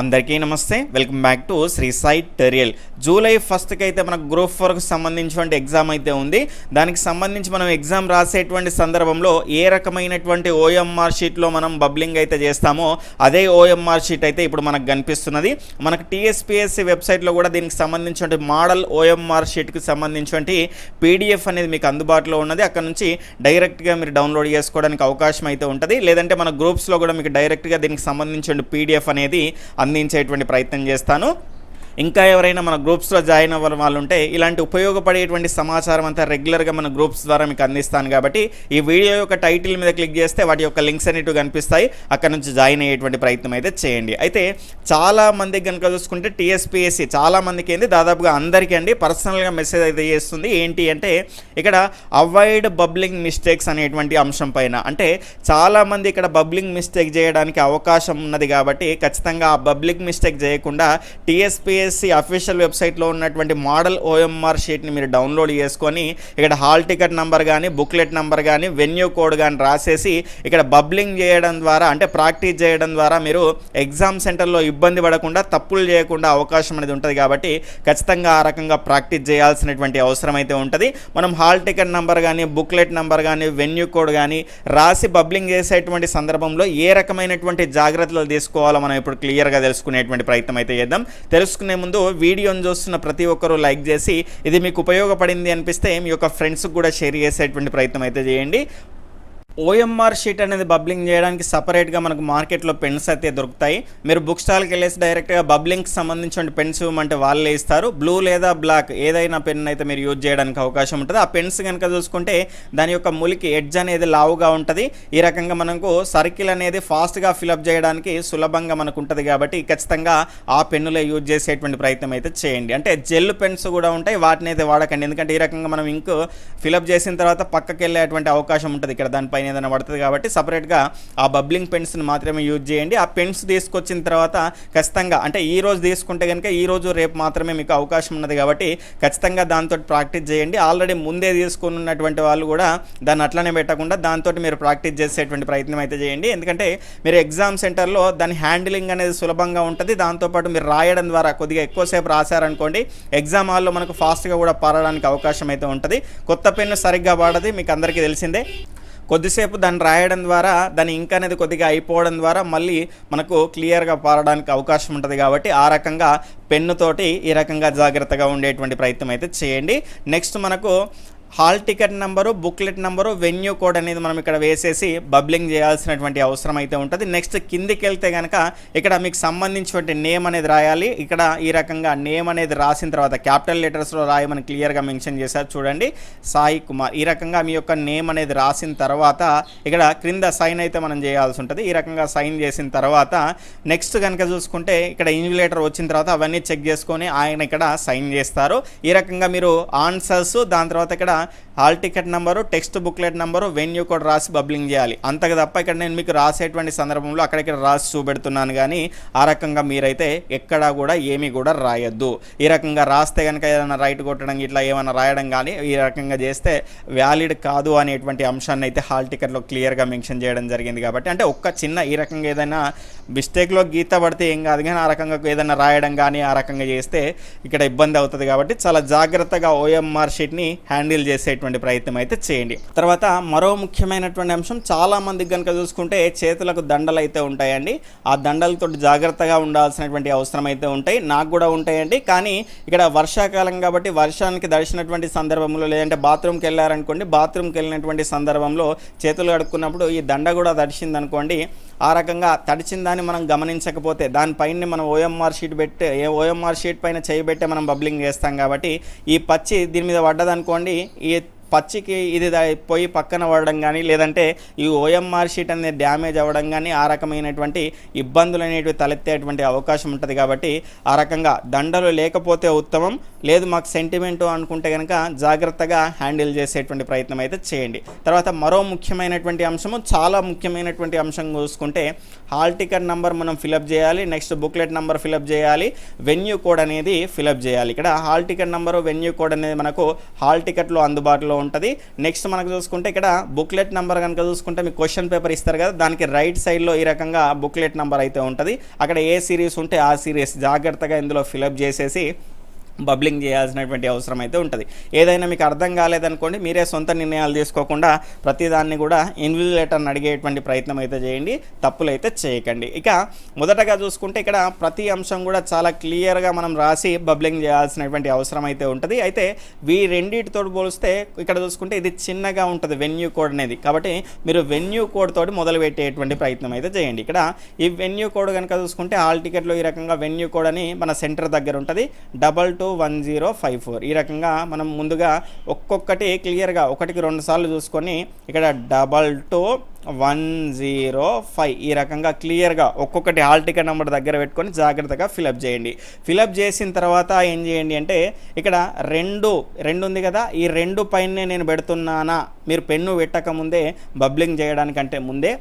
అందరికీ నమస్తే. Welcome back to Sri Sai టెరియల్ July ఫస్ట్కి అయితే మనకు గ్రూప్ ఫోర్కి సంబంధించినటువంటి ఎగ్జామ్ అయితే ఉంది. దానికి సంబంధించి మనం ఎగ్జామ్ రాసేటువంటి సందర్భంలో ఏ రకమైనటువంటి ఓఎంఆర్ షీట్లో మనం బబ్లింగ్ అయితే చేస్తామో అదే ఓఎంఆర్ షీట్ అయితే ఇప్పుడు మనకు కనిపిస్తున్నది. మనకు టీఎస్పిఎస్సి వెబ్సైట్లో కూడా దీనికి సంబంధించినటువంటి మోడల్ ఓఎంఆర్ షీట్కి సంబంధించినటువంటి పీడిఎఫ్ అనేది మీకు అందుబాటులో ఉన్నది. అక్కడ నుంచి డైరెక్ట్గా మీరు డౌన్లోడ్ చేసుకోవడానికి అవకాశం అయితే ఉంటుంది. లేదంటే మన గ్రూప్స్లో కూడా మీకు డైరెక్ట్గా దీనికి సంబంధించిన పీడిఎఫ్ అనేది అందించేటువంటి ప్రయత్నం చేస్తాను. ఇంకా ఎవరైనా మన గ్రూప్స్లో జాయిన్ అవ్వని వాళ్ళు ఉంటే ఇలాంటి ఉపయోగపడేటువంటి సమాచారం అంతా రెగ్యులర్గా మన గ్రూప్స్ ద్వారా మీకు అందిస్తాను కాబట్టి ఈ వీడియో యొక్క టైటిల్ మీద క్లిక్ చేస్తే వాటి యొక్క లింక్స్ అనేటివి కనిపిస్తాయి. అక్కడ నుంచి జాయిన్ అయ్యేటువంటి ప్రయత్నం అయితే చేయండి. అయితే చాలా మందికి కనుక చూసుకుంటే టీఎస్పీఎస్సి చాలా మందికి ఏంది? దాదాపుగా అందరికీ అండి పర్సనల్గా మెసేజ్ అయితే చేస్తుంది. ఏంటి అంటే ఇక్కడ అవాయిడ్ బబ్లింగ్ మిస్టేక్స్ అనేటువంటి అంశం పైన. అంటే చాలామంది ఇక్కడ బబ్లింగ్ మిస్టేక్ చేయడానికి అవకాశం ఉన్నది కాబట్టి ఖచ్చితంగా ఆ బబ్లింగ్ మిస్టేక్ చేయకుండా టీఎస్పీఎస్సి అఫీషియల్ వెబ్సైట్లో ఉన్నటువంటి మోడల్ ఓఎంఆర్ షీట్ని మీరు డౌన్లోడ్ చేసుకొని ఇక్కడ హాల్ టికెట్ నెంబర్ కానీ బుక్లెట్ నెంబర్ కానీ వెన్యూ కోడ్ కానీ రాసేసి ఇక్కడ బబ్లింగ్ చేయడం ద్వారా అంటే ప్రాక్టీస్ చేయడం ద్వారా మీరు ఎగ్జామ్ సెంటర్లో ఇబ్బంది పడకుండా తప్పులు చేయకుండా అవకాశం అనేది ఉంటుంది కాబట్టి ఖచ్చితంగా ఆ రకంగా ప్రాక్టీస్ చేయాల్సినటువంటి అవసరం అయితే ఉంటుంది. మనం హాల్ టికెట్ నెంబర్ కానీ బుక్లెట్ నెంబర్ కానీ వెన్యూ కోడ్ కానీ రాసి బబ్లింగ్ చేసేటువంటి సందర్భంలో ఏ రకమైనటువంటి జాగ్రత్తలు తీసుకోవాలో మనం ఇప్పుడు క్లియర్గా తెలుసుకునేటువంటి ప్రయత్నం అయితే చేద్దాం. తెలుసుకునే ముందు వీడియోని చూస్తున్న ప్రతి ఒక్కరూ లైక్ చేసి ఇది మీకు ఉపయోగపడింది అనిపిస్తే మీ యొక్క ఫ్రెండ్స్కి కూడా షేర్ చేసేటువంటి ప్రయత్నం అయితే చేయండి. ఓఎంఆర్ షీట్ అనేది బబ్లింగ్ చేయడానికి సపరేట్గా మనకు మార్కెట్లో పెన్స్ అయితే దొరుకుతాయి. మీరు బుక్ స్టాల్కి వెళ్ళేసి డైరెక్ట్గా బబ్లింగ్కి సంబంధించిన పెన్స్ ఇవ్వమంటే వాళ్ళే ఇస్తారు. బ్లూ లేదా బ్లాక్ ఏదైనా పెన్ అయితే మీరు యూజ్ చేయడానికి అవకాశం ఉంటుంది. ఆ పెన్స్ కనుక చూసుకుంటే దాని యొక్క ములికి ఎడ్జ్ అనేది లావుగా ఉంటుంది. ఈ రకంగా మనకు సర్కిల్ అనేది ఫాస్ట్గా ఫిలప్ చేయడానికి సులభంగా మనకు ఉంటుంది కాబట్టి ఖచ్చితంగా ఆ పెన్నులే యూజ్ చేసేటువంటి ప్రయత్నం అయితే చేయండి. అంటే జెల్ పెన్స్ కూడా ఉంటాయి. వాటిని అయితే వాడకండి. ఎందుకంటే ఈ రకంగా మనం ఇంక్ ఫిలప్ చేసిన తర్వాత పక్కకి వెళ్ళేటువంటి అవకాశం ఉంటుంది. ఇక్కడ దానిపైన ఏదైనా పడుతుంది కాబట్టి సపరేట్గా ఆ బబ్లింగ్ పెన్స్ని మాత్రమే యూజ్ చేయండి. ఆ పెన్స్ తీసుకొచ్చిన తర్వాత ఖచ్చితంగా అంటే ఈ రోజు తీసుకుంటే కనుక ఈ రోజు రేపు మాత్రమే మీకు అవకాశం ఉన్నది కాబట్టి ఖచ్చితంగా దాంతో ప్రాక్టీస్ చేయండి. ఆల్రెడీ ముందే తీసుకుని ఉన్నటువంటి వాళ్ళు కూడా దాన్ని అట్లనే పెట్టకుండా దాంతో మీరు ప్రాక్టీస్ చేసేటువంటి ప్రయత్నం అయితే చేయండి. ఎందుకంటే మీరు ఎగ్జామ్ సెంటర్లో దాని హ్యాండిలింగ్ అనేది సులభంగా ఉంటుంది. దాంతోపాటు మీరు రాయడం ద్వారా కొద్దిగా ఎక్కువసేపు రాశారనుకోండి ఎగ్జామ్ హాల్లో మనకు ఫాస్ట్గా కూడా పారడానికి అవకాశం అయితే ఉంటుంది. కొత్త పెన్ను సరిగ్గా వాడది మీకు అందరికీ తెలిసిందే. కొద్దిసేపు దాన్ని రాయడం ద్వారా దాని ఇంక్ అనేది కొద్దిగా అయిపోవడం ద్వారా మళ్ళీ మనకు క్లియర్గా పారడానికి అవకాశం ఉంటుంది కాబట్టి ఆ రకంగా పెన్నుతోటి ఈ రకంగా జాగ్రత్తగా ఉండేటువంటి ప్రయత్నం అయితే చేయండి. నెక్స్ట్ మనకు hall ticket number booklet number venue code అనేది మనం ఇక్కడ వేసేసి బబ్లింగ్ చేయాల్సినటువంటి అవసరం అయితే ఉంటుంది. నెక్స్ట్ కిందికి వెళ్తే కనుక ఇక్కడ మీకు సంబంధించినటువంటి నేమ్ అనేది రాయాలి. ఇక్కడ ఈ రకంగా నేమ్ అనేది రాసిన తర్వాత క్యాపిటల్ లెటర్స్లో రాయమని క్లియర్గా మెన్షన్ చేశారు చూడండి. సాయి కుమార్. ఈ రకంగా మీ యొక్క నేమ్ అనేది రాసిన తర్వాత ఇక్కడ క్రింద సైన్ అయితే మనం చేయాల్సి ఉంటుంది. ఈ రకంగా సైన్ చేసిన తర్వాత నెక్స్ట్ కనుక చూసుకుంటే ఇక్కడ ఇన్విలేటర్ వచ్చిన తర్వాత అవన్నీ చెక్ చేసుకొని ఆయన ఇక్కడ సైన్ చేస్తారు. ఈ రకంగా మీరు ఆన్సర్స్ దాని తర్వాత ఇక్కడ hall ticket number text booklet number venue కూడా రాసి బబ్లింగ్ చేయాలి. అంతకు తప్ప ఇక్కడ నేను మీకు రాసేటువంటి సందర్భంలో అక్కడిక్కడ రాసి చూపెడుతున్నాను కానీ ఆ రకంగా మీరైతే ఎక్కడా కూడా ఏమీ కూడా రాయొద్దు. ఈ రకంగా రాస్తే కనుక ఏదైనా రైట్ కొట్టడం ఇట్లా ఏమైనా రాయడం కానీ ఈ రకంగా చేస్తే వ్యాలిడ్ కాదు అనేటువంటి అంశాన్ని అయితే హాల్ టికెట్లో క్లియర్గా మెన్షన్ చేయడం జరిగింది కాబట్టి అంటే ఒక్క చిన్న ఈ రకంగా ఏదైనా మిస్టేక్లో గీత పడితే ఏం కాదు కానీ ఆ రకంగా ఏదైనా రాయడం కానీ ఆ రకంగా చేస్తే ఇక్కడ ఇబ్బంది అవుతుంది కాబట్టి చాలా జాగ్రత్తగా ఓఎంఆర్ షీట్ని హ్యాండిల్ చేసేటువంటి ప్రయత్నం అయితే చేయండి. తర్వాత మరో ముఖ్యమైనటువంటి అంశం చాలా మందికి కనుక చూసుకుంటే చేతులకు దండలు అయితే ఉంటాయండి. ఆ దండలతో జాగ్రత్తగా ఉండాల్సినటువంటి అవసరం అయితే ఉంటాయి. నాకు కూడా ఉంటాయండి. కానీ ఇక్కడ వర్షాకాలం కాబట్టి వర్షానికి దడిచినటువంటి సందర్భంలో లేదంటే బాత్రూమ్కి వెళ్ళారనుకోండి బాత్రూమ్కి వెళ్ళినటువంటి సందర్భంలో చేతులు కడుక్కున్నప్పుడు ఈ దండ కూడా దడిచిందనుకోండి ఆ రకంగా తడిచిన దాన్ని మనం గమనించకపోతే దానిపైన మనం ఓఎంఆర్ షీట్ పెట్టి ఓఎంఆర్ షీట్ పైన చేయబెట్టే మనం బబ్లింగ్ చేస్తాం కాబట్టి ఈ పచ్చి దీని మీద పడ్డదనుకోండి ఈ పచ్చికి ఇది పోయి పక్కన పడడం కానీ లేదంటే ఈ ఓఎంఆర్ షీట్ అనేది డ్యామేజ్ అవ్వడం కానీ ఆ రకమైనటువంటి ఇబ్బందులు అనేటివి తలెత్తేటువంటి అవకాశం ఉంటుంది కాబట్టి ఆ రకంగా దండలు లేకపోతే ఉత్తమం లేదు మాకు సెంటిమెంటు అనుకుంటే కనుక జాగ్రత్తగా హ్యాండిల్ చేసేటువంటి ప్రయత్నం అయితే చేయండి. తర్వాత మరో ముఖ్యమైనటువంటి అంశము చాలా ముఖ్యమైనటువంటి అంశం చూసుకుంటే హాల్ టికెట్ నెంబర్ మనం ఫిలప్ చేయాలి next booklet number fill up చేయాలి వెన్యూ కోడ్ అనేది ఫిలప్ చేయాలి. ఇక్కడ hall ticket number venue code అనేది మనకు హాల్ టికెట్లో అందుబాటులో ఉంటుంది. నెక్స్ట్ మనకు చూసుకుంటే ఇక్కడ బుక్లెట్ నెంబర్ కనుక చూసుకుంటే మీకు క్వశ్చన్ పేపర్ ఇస్తారు కదా దానికి రైట్ సైడ్లో ఈ రకంగా బుక్లెట్ నెంబర్ అయితే ఉంటుంది. అక్కడ ఏ సిరీస్ ఉంటే ఆ సిరీస్ జాగ్రత్తగా ఇందులో ఫిలప్ చేసేసి బబ్లింగ్ చేయాల్సినటువంటి అవసరం అయితే ఉంటుంది. ఏదైనా మీకు అర్థం కాలేదనుకోండి మీరే సొంత నిర్ణయాలు తీసుకోకుండా ప్రతిదాన్ని కూడా ఇన్విజిలేటర్ని అడిగేటువంటి ప్రయత్నం అయితే చేయండి తప్పులు అయితే చేయకండి. ఇక మొదటగా చూసుకుంటే ఇక్కడ ప్రతి అంశం కూడా చాలా క్లియర్గా మనం రాసి బబ్లింగ్ చేయాల్సినటువంటి అవసరం అయితే ఉంటుంది. అయితే వీ రెండింటితో పోలిస్తే ఇక్కడ చూసుకుంటే ఇది చిన్నగా ఉంటుంది వెన్యూ కోడ్ అనేది. కాబట్టి మీరు వెన్యూ కోడ్ తోటి మొదలు పెట్టేటువంటి ప్రయత్నం అయితే చేయండి. ఇక్కడ ఈ వెన్యూ కోడ్ కనుక చూసుకుంటే ఆల్ టికెట్లో ఈ రకంగా వెన్యూ కోడ్ అని మన సెంటర్ దగ్గర ఉంటుంది. Double two one zero five four ఈ రకంగా మనం ముందుగా ఒక్కొక్కటి క్లియర్గా ఒకటికి రెండు సార్లు చూసుకొని ఇక్కడ double two one zero five ఈ రకంగా క్లియర్గా ఒక్కొక్కటి హాల్ టికెట్ నెంబర్ దగ్గర పెట్టుకొని జాగ్రత్తగా ఫిలప్ చేయండి. ఫిలప్ చేసిన తర్వాత ఏం చేయండి అంటే ఇక్కడ రెండు రెండు ఉంది కదా ఈ రెండు పైనే నేను పెడుతున్నానా మీరు పెన్ను పెట్టక ముందే బబ్లింగ్ చేయడానికంటే ముందే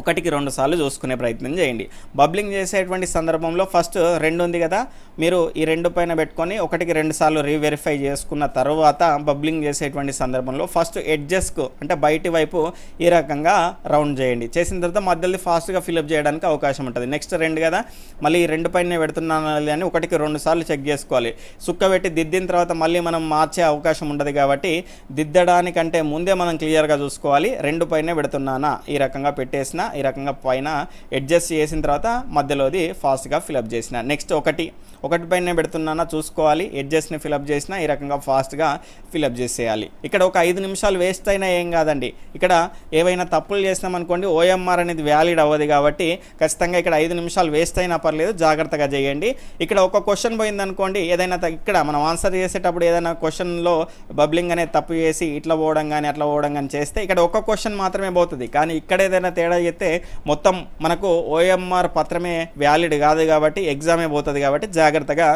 ఒకటికి రెండు సార్లు చూసుకునే ప్రయత్నం చేయండి. బబ్లింగ్ చేసేటువంటి సందర్భంలో ఫస్ట్ రెండు ఉంది కదా మీరు ఈ రెండు పైన పెట్టుకొని ఒకటికి రెండు సార్లు రీవెరిఫై చేసుకున్న తర్వాత బబ్లింగ్ చేసేటువంటి సందర్భంలో ఫస్ట్ ఎడ్జెస్కు అంటే బయటి వైపు ఈ రకంగా రౌండ్ చేయండి. చేసిన తర్వాత మధ్యలో ఫాస్ట్గా ఫిలప్ చేయడానికి అవకాశం ఉంటుంది. నెక్స్ట్ రెండు కదా మళ్ళీ ఈ రెండు పైన పెడుతున్నాను అని ఒకటికి రెండు సార్లు చెక్ చేసుకోవాలి. సుక్క పెట్టి దిద్దిన తర్వాత మళ్ళీ మనం మార్చే అవకాశం ఉండదు కాబట్టి దిద్దడానికంటే ముందే మనం క్లియర్గా చూసుకోవాలి. రెండు పైన పెడుతున్నానా ఈ రకంగా పెట్టేసిన ఈ రకంగా పైన అడ్జస్ట్ చేసిన తర్వాత మధ్యలోది ఫాస్ట్గా ఫిలప్ చేసిన. నెక్స్ట్ ఒకటి ఒకటి పైన పెడుతున్నానా చూసుకోవాలి. ఎడ్జెస్ని ఫిలప్ చేసినా ఈ రకంగా ఫాస్ట్గా ఫిలప్ చేసేయాలి. ఇక్కడ ఒక ఐదు నిమిషాలు వేస్ట్ అయినా ఏం కాదండి. ఇక్కడ ఏవైనా తప్పులు చేసినాం అనుకోండి ఓఎంఆర్ అనేది వ్యాలిడ్ అవ్వదు కాబట్టి ఖచ్చితంగా ఇక్కడ ఐదు నిమిషాలు వేస్ట్ అయినా పర్లేదు జాగ్రత్తగా చేయండి. ఇక్కడ ఒక క్వశ్చన్ పోయింది అనుకోండి ఏదైనా ఇక్కడ మనం ఆన్సర్ చేసేటప్పుడు ఏదైనా క్వశ్చన్లో బబ్లింగ్ అనేది తప్పు చేసి ఇట్లా పోవడం కానీ అట్లా పోవడం కానీ చేస్తే ఇక్కడ ఒక క్వశ్చన్ మాత్రమే పోతుంది. కానీ ఇక్కడ ఏదైనా తేడా చేస్తే మొత్తం మనకు ఓఎంఆర్ పత్రమే వ్యాలిడ్ కాదు కాబట్టి ఎగ్జామే పోతుంది కాబట్టి జాగ్రత్తగా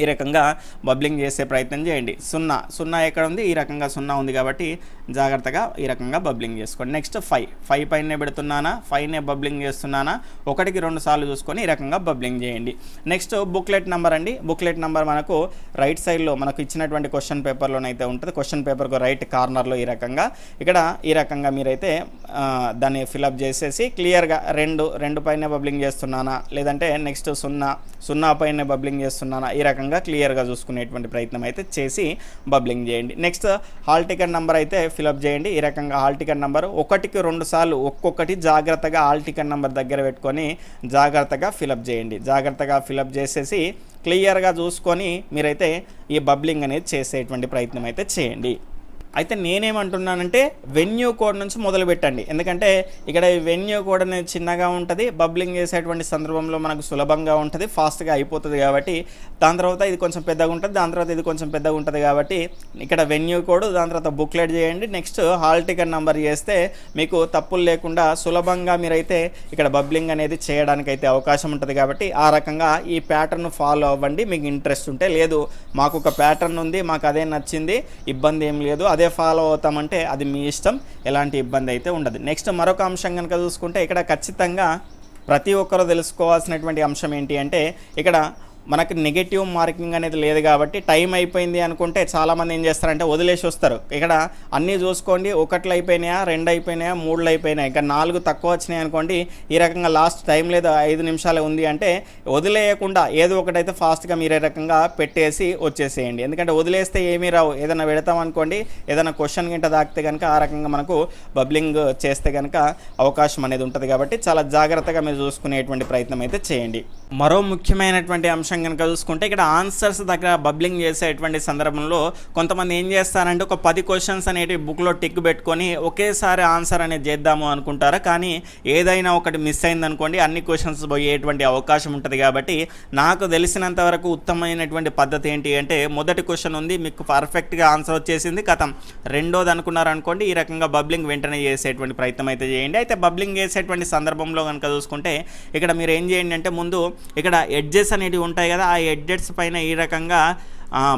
ఈ రకంగా బబ్లింగ్ చేసే ప్రయత్నం చేయండి. సున్నా సున్నా ఎక్కడ ఉంది? ఈ రకంగా సున్నా ఉంది కాబట్టి జాగ్రత్తగా ఈ రకంగా బబ్లింగ్ చేసుకోండి. నెక్స్ట్ ఫైవ్ ఫైవ్ పైనే పెడుతున్నానా? ఫైవ్నే బబ్లింగ్ చేస్తున్నానా? ఒకటికి రెండు సార్లు చూసుకొని ఈ రకంగా బబ్లింగ్ చేయండి. నెక్స్ట్ బుక్లెట్ నెంబర్ అండి. బుక్లెట్ నెంబర్ మనకు రైట్ సైడ్లో మనకు ఇచ్చినటువంటి క్వశ్చన్ పేపర్లోనైతే ఉంటుంది. క్వశ్చన్ పేపర్కు రైట్ కార్నర్లో ఈ రకంగా. ఇక్కడ ఈ రకంగా మీరైతే దాన్ని ఫిలప్ చేసేసి క్లియర్గా రెండు రెండు పైన బబ్లింగ్ చేస్తున్నానా? లేదంటే నెక్స్ట్ సున్నా సున్నా పైన బబ్లింగ్ చేస్తున్నానా? ఈ రకంగా క్లియర్గా చూసుకునేటువంటి ప్రయత్నం అయితే చేసి బబ్లింగ్ చేయండి. నెక్స్ట్ హాల్ టికెట్ నెంబర్ అయితే ఫిలప్ చేయండి. ఈ రకంగా హాల్ టికెట్ నెంబర్ ఒకటికి రెండు సార్లు ఒక్కొక్కటి జాగ్రత్తగా హాల్ టికెట్ నెంబర్ దగ్గర పెట్టుకొని జాగ్రత్తగా ఫిలప్ చేయండి. జాగ్రత్తగా ఫిలప్ చేసేసి క్లియర్గా చూసుకొని మీరైతే ఈ బబ్లింగ్ అనేది చేసేటువంటి ప్రయత్నం అయితే చేయండి. అయితే నేనేమంటున్నానంటే వెన్యూ కోడ్ నుంచి మొదలు పెట్టండి ఎందుకంటే ఇక్కడ ఈ వెన్యూ కోడ్ అనేది చిన్నగా ఉంటుంది బబ్లింగ్ చేసేటువంటి సందర్భంలో మనకు సులభంగా ఉంటుంది ఫాస్ట్గా అయిపోతుంది కాబట్టి దాని తర్వాత ఇది కొంచెం పెద్దగా ఉంటుంది దాని తర్వాత ఇది కొంచెం పెద్దగా ఉంటుంది కాబట్టి ఇక్కడ వెన్యూ కోడ్ దాని తర్వాత బుక్లెట్ చేయండి. నెక్స్ట్ హాల్ టికెట్ నెంబర్ చేస్తే మీకు తప్పులు లేకుండా సులభంగా మీరైతే ఇక్కడ బబ్లింగ్ అనేది చేయడానికి అయితే అవకాశం ఉంటుంది కాబట్టి ఆ రకంగా ఈ ప్యాటర్న్ ఫాలో అవ్వండి. మీకు ఇంట్రెస్ట్ ఉంటే లేదు మాకు ఒక ప్యాటర్న్ ఉంది మాకు అదే నచ్చింది ఇబ్బంది ఏం లేదు. అదే ఫాలో అవుతామంటే అది మీ ఇష్టం ఎలాంటి ఇబ్బంది అయితే ఉండదు. నెక్స్ట్ మరొక అంశం కనుక చూసుకుంటే ఇక్కడ ఖచ్చితంగా ప్రతి ఒక్కరూ తెలుసుకోవాల్సినటువంటి అంశం ఏంటి అంటే ఇక్కడ మనకు నెగిటివ్ మార్కింగ్ అనేది లేదు కాబట్టి టైం అయిపోయింది అనుకుంటే చాలామంది ఏం చేస్తారంటే వదిలేసి వస్తారు. ఇక్కడ అన్నీ చూసుకోండి ఒకట్లు అయిపోయినాయా రెండు అయిపోయినాయా మూడులు అయిపోయినాయి ఇంకా నాలుగు తక్కువ వచ్చినాయి అనుకోండి ఈ రకంగా లాస్ట్ టైం లేదు ఐదు నిమిషాలు ఉంది అంటే వదిలేయకుండా ఏదో ఒకటైతే ఫాస్ట్గా మీరు ఈ రకంగా పెట్టేసి వచ్చేసేయండి. ఎందుకంటే వదిలేస్తే ఏమీ రావు. ఏదైనా పెడతాం అనుకోండి ఏదైనా క్వశ్చన్ గింట దాకితే కనుక ఆ రకంగా మనకు బబ్లింగ్ చేస్తే కనుక అవకాశం అనేది ఉంటుంది కాబట్టి చాలా జాగ్రత్తగా మీరు చూసుకునేటువంటి ప్రయత్నం అయితే చేయండి. మరో ముఖ్యమైనటువంటి అంశం కనుక చూసుకుంటే ఇక్కడ ఆన్సర్స్ దగ్గర బబ్లింగ్ చేసేటువంటి సందర్భంలో కొంతమంది ఏం చేస్తారంటే ఒక పది క్వశ్చన్స్ అనేవి బుక్లో టిక్ పెట్టుకొని ఒకేసారి ఆన్సర్ అనేది చేద్దాము అనుకుంటారు. కానీ ఏదైనా ఒకటి మిస్ అయిందనుకోండి అన్ని క్వశ్చన్స్ పోయేటువంటి అవకాశం ఉంటుంది కాబట్టి నాకు తెలిసినంత వరకు ఉత్తమమైనటువంటి పద్ధతి ఏంటి అంటే మొదటి క్వశ్చన్ ఉంది మీకు పర్ఫెక్ట్గా ఆన్సర్ వచ్చేసింది కథం. రెండోది అనుకున్నారనుకోండి ఈ రకంగా బబ్లింగ్ వెంటనే చేసేటువంటి ప్రయత్నం అయితే చేయండి. అయితే బబ్లింగ్ చేసేటువంటి సందర్భంలో కనుక చూసుకుంటే ఇక్కడ మీరు ఏం చేయండి అంటే ముందు ఇక్కడ ఎడ్జెస్ అనేటివి ఉంటాయి కదా ఆ ఎడ్జెట్స్ పైన ఈ రకంగా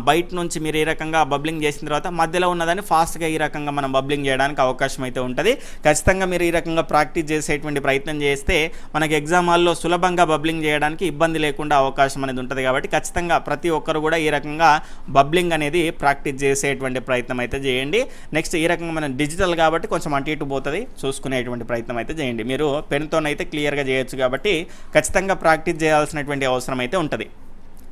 బయట నుంచి మీరు ఈ రకంగా బబ్లింగ్ చేసిన తర్వాత మధ్యలో ఉన్నదాన్ని ఫాస్ట్గా ఈ రకంగా మనం బబ్లింగ్ చేయడానికి అవకాశం అయితే ఉంటుంది. ఖచ్చితంగా మీరు ఈ రకంగా ప్రాక్టీస్ చేసేటువంటి ప్రయత్నం చేస్తే మనకి ఎగ్జామ్ హాల్లో సులభంగా బబ్లింగ్ చేయడానికి ఇబ్బంది లేకుండా అవకాశం అనేది ఉంటుంది కాబట్టి ఖచ్చితంగా ప్రతి ఒక్కరు కూడా ఈ రకంగా బబ్లింగ్ అనేది ప్రాక్టీస్ చేసేటువంటి ప్రయత్నం అయితే చేయండి. నెక్స్ట్ ఈ రకంగా మనం డిజిటల్ కాబట్టి కొంచెం అటు ఇటు పోతుంది. చూసుకునేటువంటి ప్రయత్నం అయితే చేయండి. మీరు పెన్తోనైతే క్లియర్గా చేయొచ్చు కాబట్టి ఖచ్చితంగా ప్రాక్టీస్ చేయాల్సినటువంటి అవసరం అయితే ఉంటుంది.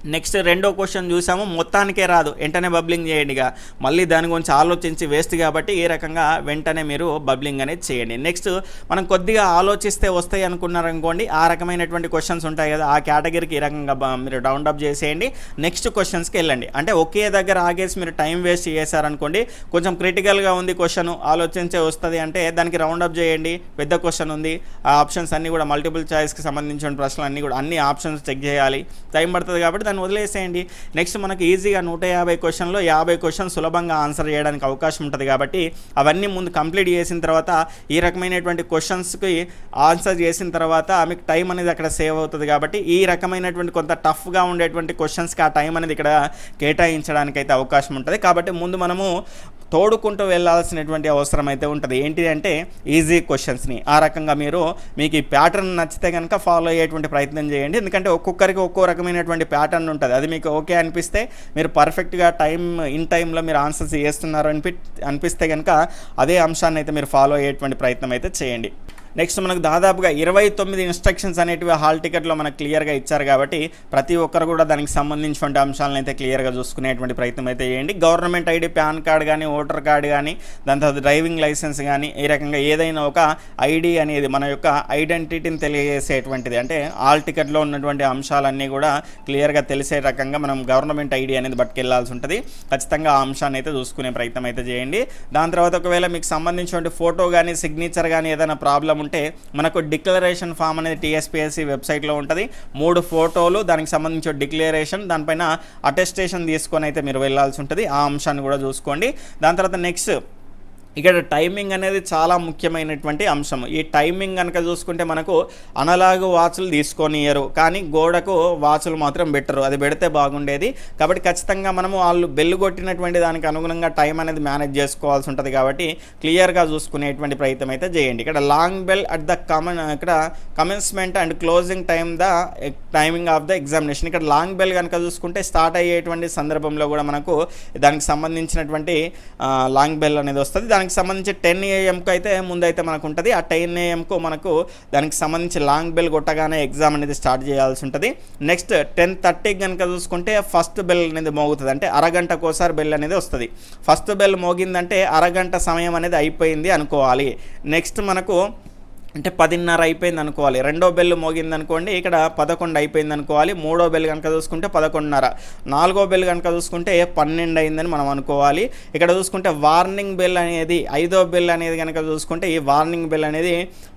నెక్స్ట్ రెండో క్వశ్చన్ చూసాము. మొత్తానికే రాదు. వెంటనే బబ్లింగ్ చేయండి ఇక. మళ్ళీ దాని గురించి ఆలోచించి వేస్ట్ కాబట్టి ఈ రకంగా వెంటనే మీరు బబ్లింగ్ అనేది చేయండి. నెక్స్ట్ మనం కొద్దిగా ఆలోచిస్తే వస్తాయి అనుకున్నారనుకోండి ఆ రకమైనటువంటి క్వశ్చన్స్ ఉంటాయి కదా. ఆ కేటగిరీకి ఈ రకంగా మీరు డౌన్ అప్ చేసేయండి. నెక్స్ట్ క్వశ్చన్స్కి వెళ్ళండి. అంటే ఒకే దగ్గర ఆగేసి మీరు టైం వేస్ట్ చేశారనుకోండి కొంచెం క్రిటికల్గా ఉంది క్వశ్చన్ ఆలోచించే వస్తుంది అంటే దానికి రౌండ్ అప్ చేయండి. పెద్ద క్వశ్చన్ ఉంది. ఆ ఆప్షన్స్ అన్నీ కూడా మల్టిపుల్ చాయిస్కి సంబంధించిన ప్రశ్నలు అన్నీ కూడా అన్ని ఆప్షన్స్ చెక్ చేయాలి. టైం పడుతుంది కాబట్టి దాన్ని వదిలేసేయండి. నెక్స్ట్ మనకు ఈజీగా నూట యాభై క్వశ్చన్లో యాభై క్వశ్చన్ సులభంగా ఆన్సర్ చేయడానికి అవకాశం ఉంటుంది కాబట్టి అవన్నీ ముందు కంప్లీట్ చేసిన తర్వాత ఈ రకమైనటువంటి క్వశ్చన్స్కి ఆన్సర్ చేసిన తర్వాత మీకు టైం అనేది అక్కడ సేవ్ అవుతుంది కాబట్టి ఈ రకమైనటువంటి కొంత టఫ్గా ఉండేటువంటి క్వశ్చన్స్కి ఆ టైం అనేది ఇక్కడ కేటాయించడానికి అయితే అవకాశం ఉంటుంది. కాబట్టి ముందు మనము తోడుకుంటూ వెళ్ళాల్సినటువంటి అవసరం అయితే ఉంటుంది. ఏంటి అంటే ఈజీ క్వశ్చన్స్ని ఆ రకంగా మీరు మీకు ఈ ప్యాటర్న్ నచ్చితే కనుక ఫాలో అయ్యేటువంటి ప్రయత్నం చేయండి. ఎందుకంటే ఒక్కొక్కరికి ఒక్కో రకమైనటువంటి ప్యాటర్న్ ఉంటుంది. అది మీకు ఓకే అనిపిస్తే మీరు పర్ఫెక్ట్గా టైం ఇన్ టైంలో మీరు ఆన్సర్స్ చేస్తున్నారు అనిపి అనిపిస్తే కనుక అదే అంశాన్ని అయితే మీరు ఫాలో అయ్యేటువంటి ప్రయత్నం అయితే చేయండి. నెక్స్ట్ మనకు దాదాపుగా ఇరవై తొమ్మిది ఇన్స్ట్రక్షన్స్ అనేటివి హాల్ టికెట్లో మనకు క్లియర్గా ఇచ్చారు కాబట్టి ప్రతి ఒక్కరు కూడా దానికి సంబంధించినటువంటి అంశాలను అయితే క్లియర్గా చూసుకునేటువంటి ప్రయత్నం అయితే చేయండి. గవర్నమెంట్ ఐడి పాన్ కార్డ్ కానీ ఓటర్ కార్డ్ కానీ దాని తర్వాత డ్రైవింగ్ లైసెన్స్ కానీ ఈ రకంగా ఏదైనా ఒక ఐడి అనేది మన యొక్క ఐడెంటిటీని తెలియజేసేటువంటిది. అంటే హాల్ టికెట్లో ఉన్నటువంటి అంశాలన్నీ కూడా క్లియర్గా తెలిసే రకంగా మనం గవర్నమెంట్ ఐడి అనేది పట్టుకెళ్ళాల్సి ఉంటుంది. ఖచ్చితంగా ఆ అంశాన్ని అయితే చూసుకునే ప్రయత్నం అయితే చేయండి. దాని తర్వాత ఒకవేళ మీకు సంబంధించినటువంటి ఫోటో కానీ సిగ్నేచర్ కానీ ఏదైనా ప్రాబ్లం ఉంటే మనకు డిక్లరేషన్ ఫామ్ అనేది టీఎస్పీఎస్సీ వెబ్సైట్లో ఉంటుంది. మూడు ఫోటోలు దానికి సంబంధించిన డిక్లరేషన్ దానిపైన అటెస్టేషన్ తీసుకొని అయితే మీరు వెళ్ళాల్సి ఉంటుంది. ఆ అంశాన్ని కూడా చూసుకోండి. దాని తర్వాత నెక్స్ట్ ఇక్కడ టైమింగ్ అనేది చాలా ముఖ్యమైనటువంటి అంశం ఈ టైమింగ్ కనుక చూసుకుంటే మనకు అనలాగ్ వాచ్లు తీసుకొనియరు కానీ గోడకు వాచ్లు మాత్రం పెట్టరు. అది పెడితే బాగుండేది. కాబట్టి ఖచ్చితంగా మనము వాళ్ళు బెల్లు కొట్టినటువంటి దానికి అనుగుణంగా టైం అనేది మేనేజ్ చేసుకోవాల్సి ఉంటుంది కాబట్టి క్లియర్గా చూసుకునేటువంటి ప్రయత్నం అయితే చేయండి. ఇక్కడ long bell at the commence ఇక్కడ commencement and closing time the timing of the examination ఇక్కడ లాంగ్ బెల్ కనుక చూసుకుంటే స్టార్ట్ అయ్యేటువంటి సందర్భంలో కూడా మనకు దానికి సంబంధించినటువంటి లాంగ్ బెల్ అనేది వస్తుంది. దానికి సంబంధించి టెన్ ఏఎంకు అయితే ముందైతే మనకు ఉంటుంది ఆ టెన్ ఏఎంకు మనకు దానికి సంబంధించి లాంగ్ బెల్ కొట్టగానే ఎగ్జామ్ అనేది స్టార్ట్ చేయాల్సి ఉంటుంది. నెక్స్ట్ టెన్ థర్టీకి కనుక చూసుకుంటే ఫస్ట్ బెల్ అనేది మోగుతుంది. అంటే అరగంటకు ఒకసారి బెల్ అనేది వస్తుంది. ఫస్ట్ బెల్ మోగిందంటే అరగంట సమయం అనేది అయిపోయింది అనుకోవాలి. నెక్స్ట్ మనకు అంటే పదిన్నర అయిపోయింది అనుకోవాలి. రెండో బెల్ మోగింది అనుకోండి ఇక్కడ పదకొండు అయిపోయింది అనుకోవాలి. మూడో బెల్ కనుక చూసుకుంటే పదకొండున్నర. నాలుగో బెల్ కనుక చూసుకుంటే పన్నెండు అయిందని మనం అనుకోవాలి. ఇక్కడ చూసుకుంటే వార్నింగ్ బెల్ అనేది ఐదో బెల్ అనేది కనుక చూసుకుంటే ఈ వార్నింగ్ బెల్ అనేది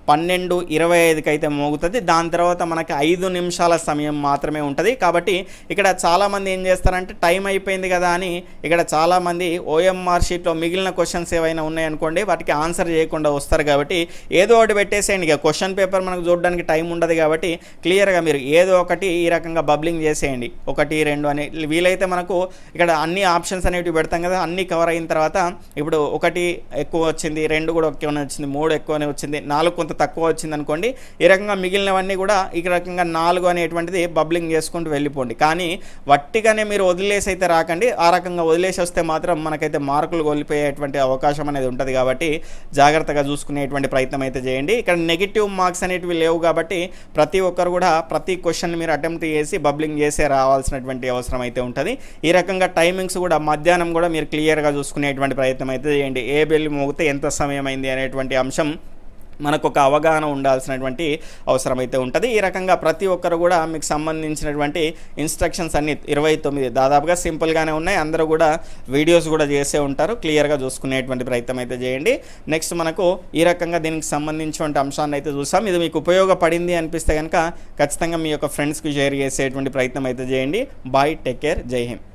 పన్నెండు ఇరవై ఐదుకి అయితే మోగుతుంది. దాని తర్వాత మనకి ఐదు నిమిషాల సమయం మాత్రమే ఉంటుంది. కాబట్టి ఇక్కడ చాలామంది ఏం చేస్తారంటే టైం అయిపోయింది కదా అని ఇక్కడ చాలామంది ఓఎంఆర్ షీట్లో మిగిలిన క్వశ్చన్స్ ఏవైనా ఉన్నాయనుకోండి వాటికి ఆన్సర్ చేయకుండా వస్తారు కాబట్టి ఏదో ఒకటి పెట్టేసి చేసేయండి. ఇక క్వశ్చన్ పేపర్ మనకు చూడడానికి టైం ఉండదు కాబట్టి క్లియర్గా మీరు ఏదో ఒకటి ఈ రకంగా బబ్లింగ్ చేసేయండి. ఒకటి రెండు అని వీలైతే మనకు ఇక్కడ అన్ని ఆప్షన్స్ అనేవి పెడతాం కదా అన్నీ కవర్ అయిన తర్వాత ఇప్పుడు ఒకటి ఎక్కువ వచ్చింది రెండు కూడా ఎక్కువనే వచ్చింది మూడు ఎక్కువనే వచ్చింది నాలుగు కొంత తక్కువ వచ్చింది అనుకోండి ఈ రకంగా మిగిలినవన్నీ కూడా ఈ రకంగా నాలుగు అనేటువంటిది బబ్లింగ్ చేసుకుంటూ వెళ్ళిపోండి. కానీ వట్టిగానే మీరు వదిలేసి అయితే రాకండి. ఆ రకంగా వదిలేసి వస్తే మాత్రం మనకైతే మార్కులు కోల్పోయేటువంటి అవకాశం అనేది ఉంటుంది కాబట్టి జాగ్రత్తగా చూసుకునేటువంటి ప్రయత్నం అయితే చేయండి. ఇక్కడ నెగిటివ్ మార్క్స్ అనేటివి లేవు కాబట్టి ప్రతి ఒక్కరు కూడా ప్రతి క్వశ్చన్ మీరు అటెంప్ట్ చేసి బబ్లింగ్ చేసే రావాల్సినటువంటి అవసరం అయితే ఉంటుంది. ఈ రకంగా టైమింగ్స్ కూడా మధ్యాహ్నం కూడా మీరు క్లియర్గా చూసుకునేటువంటి ప్రయత్నం అయితే చేయండి. ఏ బెల్ మోగితే ఎంత సమయం అయింది అనేటువంటి అంశం మనకు ఒక అవగాహన ఉండాల్సినటువంటి అవసరం అయితే ఉంటుంది. ఈ రకంగా ప్రతి ఒక్కరు కూడా మీకు సంబంధించినటువంటి ఇన్స్ట్రక్షన్స్ అన్ని ఇరవై తొమ్మిది దాదాపుగా సింపుల్గానే ఉన్నాయి. అందరూ కూడా వీడియోస్ కూడా చేసే ఉంటారు. క్లియర్గా చూసుకునేటువంటి ప్రయత్నం అయితే చేయండి. నెక్స్ట్ మనకు ఈ రకంగా దీనికి సంబంధించినటువంటి అంశాన్ని అయితే చూసాం ఇది మీకు ఉపయోగపడింది అనిపిస్తే కనుక ఖచ్చితంగా మీ యొక్క ఫ్రెండ్స్కి షేర్ చేసేటువంటి ప్రయత్నం అయితే చేయండి. బాయ్ టేక్ కేర్ జై హింద్.